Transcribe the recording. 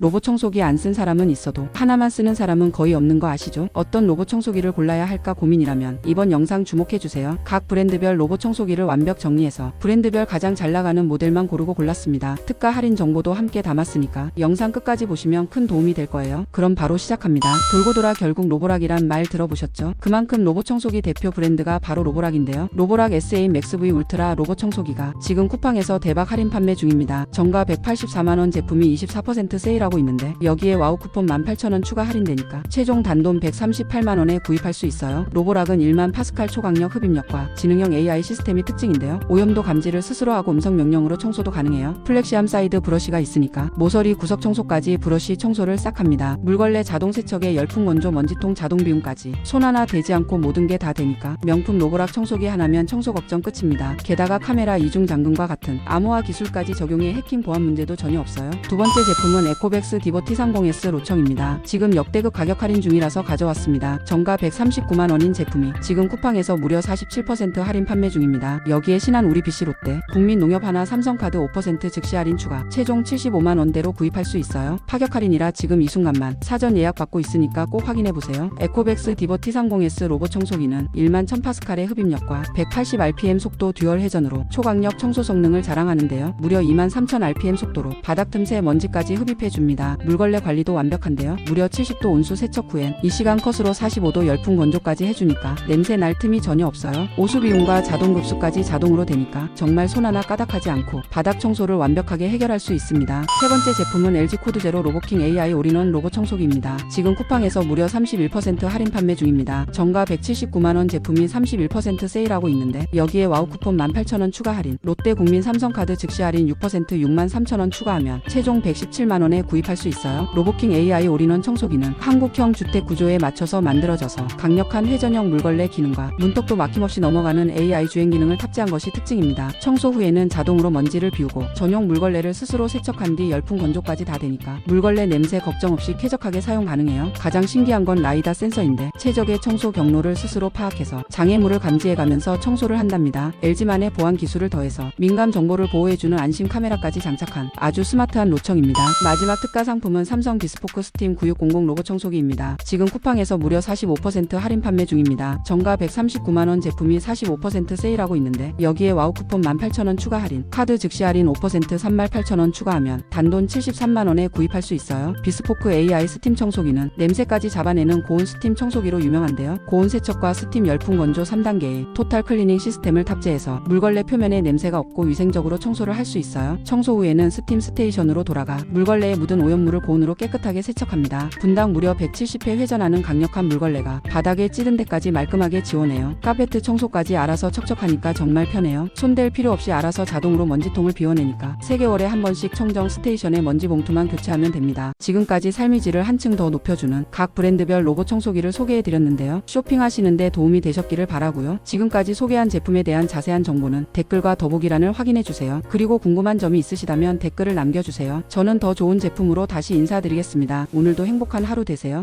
로봇 청소기 안 쓴 사람은 있어도 하나만 쓰는 사람은 거의 없는 거 아시죠? 어떤 로봇 청소기를 골라야 할까 고민이라면 이번 영상 주목해 주세요. 각 브랜드별 로봇 청소기를 완벽 정리해서 브랜드별 가장 잘 나가는 모델만 고르고 골랐습니다. 특가 할인 정보도 함께 담았으니까 영상 끝까지 보시면 큰 도움이 될 거예요. 그럼 바로 시작합니다. 돌고 돌아 결국 로보락이란 말 들어보셨죠? 그만큼 로봇 청소기 대표 브랜드가 바로 로보락인데요. 로보락 SA 맥스 V 울트라 로봇 청소기가 지금 쿠팡에서 대박 할인 판매 중입니다. 정가 184만원 제품이 24% 세일하고 있는데 여기에 와우 쿠폰 18,000원 추가 할인되니까 최종 단돈 138만원에 구입할 수 있어요. 로보락은 1만 파스칼 초강력 흡입력과 지능형 AI 시스템이 특징인데요. 오염도 감지를 스스로 하고 음성 명령으로 청소도 가능해요. 플렉시암 사이드 브러쉬가 있으니까 모서리 구석 청소까지 브러쉬 청소를 싹 합니다. 물걸레 자동 세척에 열풍 건조 먼지통 자동 비움까지 손 하나 대지 않고 모든 게 다 되니까 명품 로보락 청소기 하나면 청소 걱정 끝입니다. 게다가 카메라 이중 잠금과 같은 암호화 기술까지 적용해 해킹 보안 문제도 전혀 없어요. 두 번째 제품은 에코백 스 디보 T30S 로청입니다. 지금 역대급 가격 할인 중이라서 가져왔습니다. 정가 139만 원인 제품이 지금 쿠팡에서 무려 47% 할인 판매 중입니다. 여기에 신한 우리 BC 롯데, 국민 농협 하나 삼성카드 5% 즉시 할인 추가, 최종 75만 원대로 구입할 수 있어요. 파격 할인이라 지금 이 순간만 사전 예약 받고 있으니까 꼭 확인해 보세요. 에코백스 디보 T30S 로봇 청소기는 1만 1000파스칼의 흡입력과 180rpm 속도 듀얼 회전으로 초강력 청소 성능을 자랑하는데요. 무려 2만 3000 rpm 속도로 바닥 틈새 먼지까지 흡입해 줍니다. 물걸레 관리도 완벽한데요. 무려 70도 온수 세척 후엔 이 시간 컷으로 45도 열풍 건조까지 해주니까 냄새 날 틈이 전혀 없어요. 오수 비움과 자동 급수까지 자동으로 되니까 정말 손 하나 까닥하지 않고 바닥 청소를 완벽하게 해결할 수 있습니다. 세 번째 제품은 LG 코드 제로 로보킹 AI 올인원 로봇 청소기입니다. 지금 쿠팡에서 무려 31% 할인 판매 중입니다. 정가 179만원 제품이 31% 세일하고 있는데 여기에 와우 쿠폰 18,000원 추가 할인, 롯데 국민 삼성카드 즉시 할인 6% 6만 3천원 추가하면 최종 117만원에 구입 할 수 있어요. 로보킹 AI 올인원 청소기는 한국형 주택 구조에 맞춰서 만들어져서 강력한 회전형 물걸레 기능과 문턱도 막힘없이 넘어가는 AI 주행 기능을 탑재한 것이 특징입니다. 청소 후에는 자동으로 먼지를 비우고 전용 물걸레를 스스로 세척한 뒤 열풍 건조까지 다 되니까 물걸레 냄새 걱정 없이 쾌적하게 사용 가능해요. 가장 신기한 건 라이다 센서인데 최적의 청소 경로를 스스로 파악해서 장애물을 감지해가면서 청소를 한답니다. LG만의 보안 기술을 더해서 민감 정보를 보호해주는 안심 카메라까지 장착한 아주 스마트한 로청입니다. 마지막 특가 상품은 삼성 비스포크 스팀 9600 로봇 청소기입니다. 지금 쿠팡에서 무려 45% 할인 판매 중입니다. 정가 139만원 제품이 45% 세일하고 있는데 여기에 와우 쿠폰 18,000원 추가 할인, 카드 즉시 할인 5% 38,000원 추가하면 단돈 73만원에 구입할 수 있어요. 비스포크 AI 스팀 청소기는 냄새까지 잡아내는 고온 스팀 청소기 로 유명한데요. 고온 세척과 스팀 열풍 건조 3단계의 토탈 클리닝 시스템을 탑재해서 물걸레 표면에 냄새가 없고 위생적으로 청소를 할 수 있어요. 청소 후에는 스팀 스테이션으로 돌아가 물걸레에 묻은 오염물을 고온으로 깨끗하게 세척합니다. 분당 무려 170회 회전하는 강력한 물걸레가 바닥에 찌든 데까지 말끔하게 지워내요. 카페트 청소까지 알아서 척척하니까 정말 편해요. 손댈 필요 없이 알아서 자동으로 먼지통을 비워내니까 3개월에 한 번씩 청정 스테이션에 먼지 봉투만 교체하면 됩니다. 지금까지 삶의 질을 한층 더 높여주는 각 브랜드별 로봇 청소기를 소개해드렸는데요. 쇼핑하시는데 도움이 되셨기를 바라고요. 지금까지 소개한 제품에 대한 자세한 정보는 댓글과 더보기란을 확인해주세요. 그리고 궁금한 점이 있으시다면 댓글을 남겨주세요. 저는 더 좋은 제품으로 다시 인사드리겠습니다. 오늘도 행복한 하루 되세요.